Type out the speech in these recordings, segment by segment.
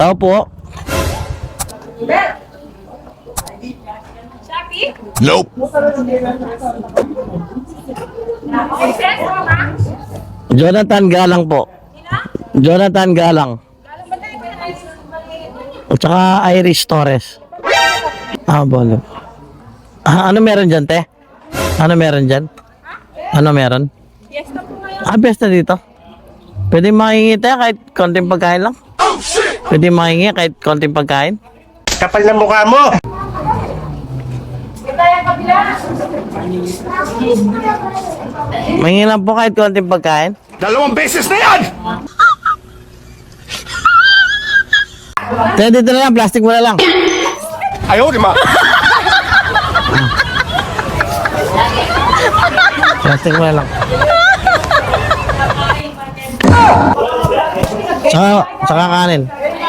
Tao po. Nope. Jonathan Galang po. Jonathan Galang. At saka Iris Torres. Ah, bolo. Ah, ano meron dyan, te? Ano meron dyan? Ano meron? Ah, besta dito. Pwede makingi tayo kahit konting pagkain lang? Pwede makingi kahit konting pagkain? Kapal na mukha mo! Mahingi lang po kahit konting pagkain? Dalawang beses na yan! Te, dito na lang, plastic mo na lang. Ayaw, di ma. Plastic mo na lang. Saka, saka kanin.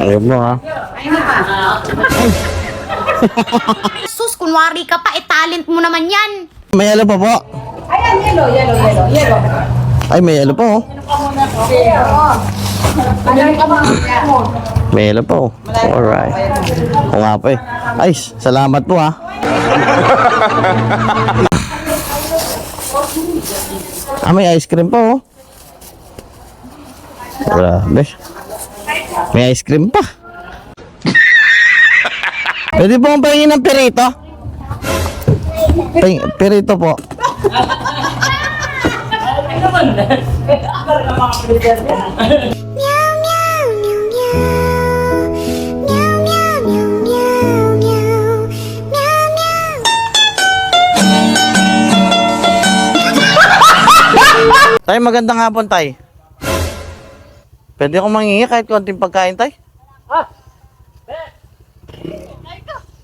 Ayun mo ha. Sus, kunwari ka pa, eh talent mo naman yan. May yellow pa po. Ayan, yellow, yellow, yellow, yellow. Ay, may yellow pa oh. May yellow pa oh. Alright. O nga po eh. Ay, salamat po ha. ah, may ice cream pa oh. Grabe. May ice cream pa. Pwede po pahingin ng perito? Pahing, perito po. Tay, magandang hapon, Tay. Pwede akong mangingi kahit konting pagkain, Tay?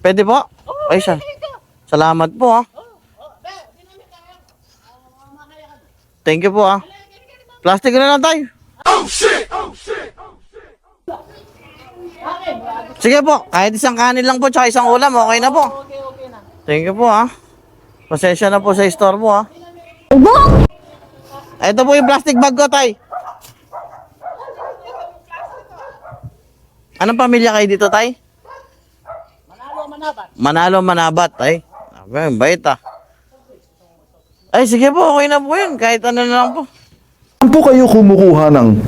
Pwede po? Ay, sa salamat po, ha. Thank you po, ha. Plastic na lang, Tay. Sige po, kahit isang kanin lang po, tsaka isang ulam, okay na po. Thank you po, ha. Pasensya na po sa store mo, ha. Ito po yung plastic bag ko, tay. Anong pamilya kayo dito, tay? Manalo, Manabat. Manalo, Manabat, tay. Abe, ang bait, ah. Ay, sige po, okay na po yun. Kahit ano na lang po. Saan po kayo kumukuha ng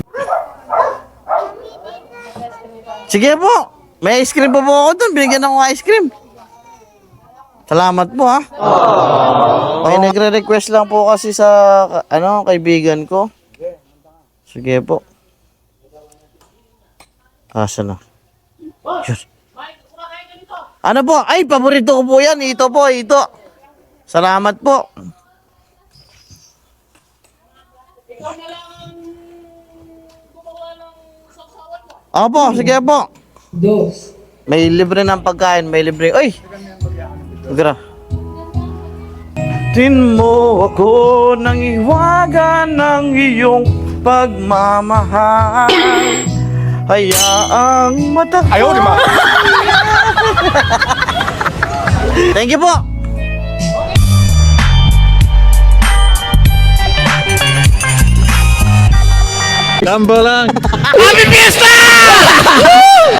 Sige po. May ice cream pa po ako doon. Binigyan ako ng ice cream. Salamat po ha. May nagre-request lang po kasi sa ano kaibigan ko. Sige po. Asa na? Yun. Ano po? Ay, paborito ko po yan. Ito po, ito. Salamat po. Opo, sige po. May libre ng pagkain, may libre. Uy! Gra. Tin mo ako nang iwaga ng iyong pagmamahal. Hayaang mata. Ayaw, di ma. Thank you po. Tambo lang. Happy Fiesta!